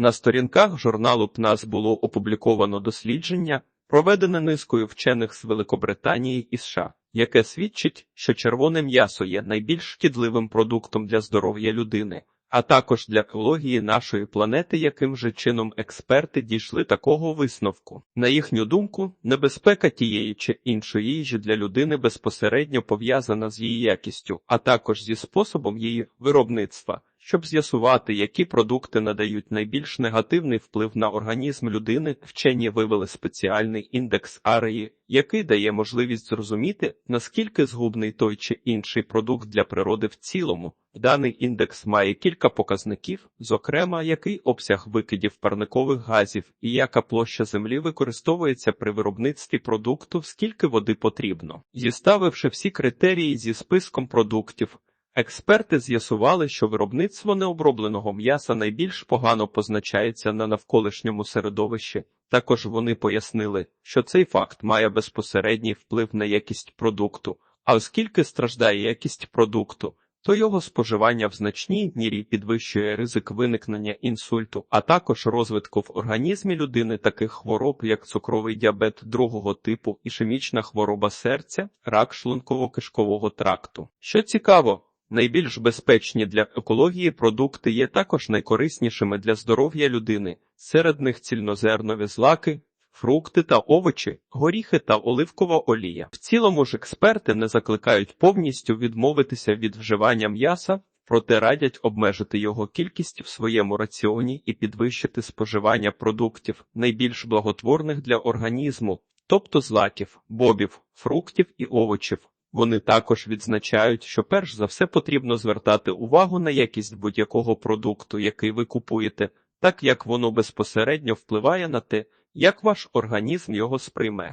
На сторінках журналу ПНАС було опубліковано дослідження, проведене низкою вчених з Великобританії і США, яке свідчить, що червоне м'ясо є найбільш шкідливим продуктом для здоров'я людини, а також для екології нашої планети, яким же чином експерти дійшли такого висновку. На їхню думку, небезпека тієї чи іншої їжі для людини безпосередньо пов'язана з її якістю, а також зі способом її виробництва. Щоб з'ясувати, які продукти надають найбільш негативний вплив на організм людини, вчені вивели спеціальний індекс арії, який дає можливість зрозуміти, наскільки згубний той чи інший продукт для природи в цілому. Даний індекс має кілька показників, зокрема, який обсяг викидів парникових газів і яка площа землі використовується при виробництві продукту, скільки води потрібно. Зіставивши всі критерії зі списком продуктів, Експерти з'ясували, що виробництво необробленого м'яса найбільш погано позначається на навколишньому середовищі. Також вони пояснили, що цей факт має безпосередній вплив на якість продукту, а оскільки страждає якість продукту, то його споживання в значній мірі підвищує ризик виникнення інсульту, а також розвитку в організмі людини таких хвороб, як цукровий діабет другого типу, ішемічна хвороба серця, рак шлунково-кишкового тракту. Що цікаво, Найбільш безпечні для екології продукти є також найкориснішими для здоров'я людини. Серед них цільнозернові злаки, фрукти та овочі, горіхи та оливкова олія. В цілому ж експерти не закликають повністю відмовитися від вживання м'яса, проте радять обмежити його кількість в своєму раціоні і підвищити споживання продуктів, найбільш благотворних для організму, тобто злаків, бобів, фруктів і овочів. Вони також відзначають, що перш за все потрібно звертати увагу на якість будь-якого продукту, який ви купуєте, так як воно безпосередньо впливає на те, як ваш організм його сприйме.